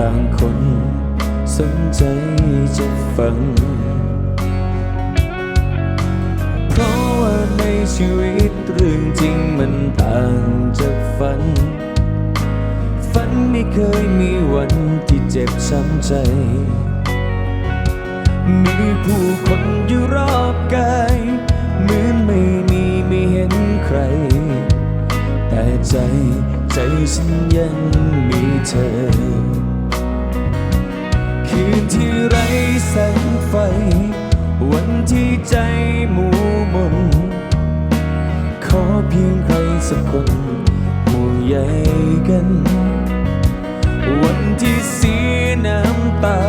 ต่างคน สนใจจะฟัง เพราะว่าในชีวิตเรื่องจริงมันต่างจากฝัน ฝันไม่เคยมีวันที่เจ็บช้ำใจ มีผู้คนอยู่รอบกายเหมือนไม่มีไม่เห็นใคร แต่ใจใจฉันยังมีเธอ คืนที่ไร้แสงไฟ วันที่ใจหมูมน ขอเพียงใครสักคนห่วงใยกัน วันที่สีน้ำตา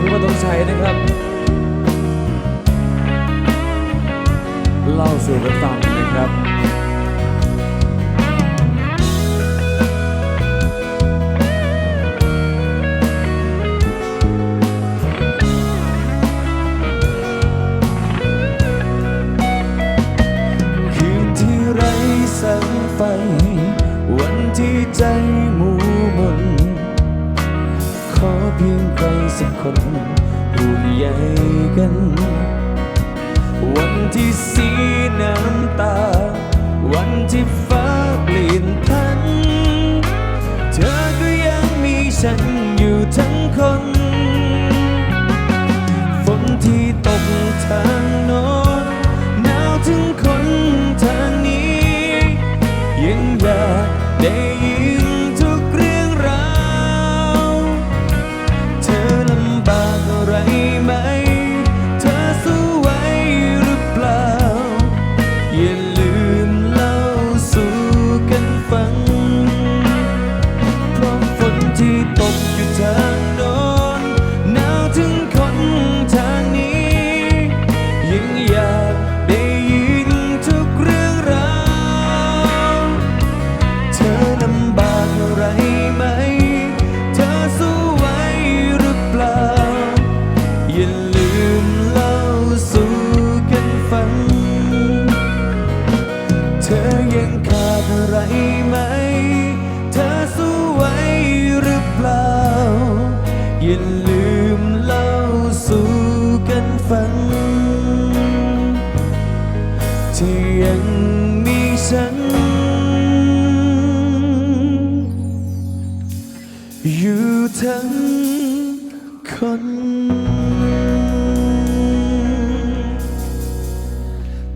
เป็นกำลังใจพี่ว่าต้องใช้นะครับ เล่าสู่กันฟังนะครับคืนที่ไร้แสงไฟวันที่ใจ สักคนห่วงใยกัน วันที่สีน้ำตา วันที่ฟ้าเปลี่ยนพัน ยังมีฉัน อยู่ทั้งคน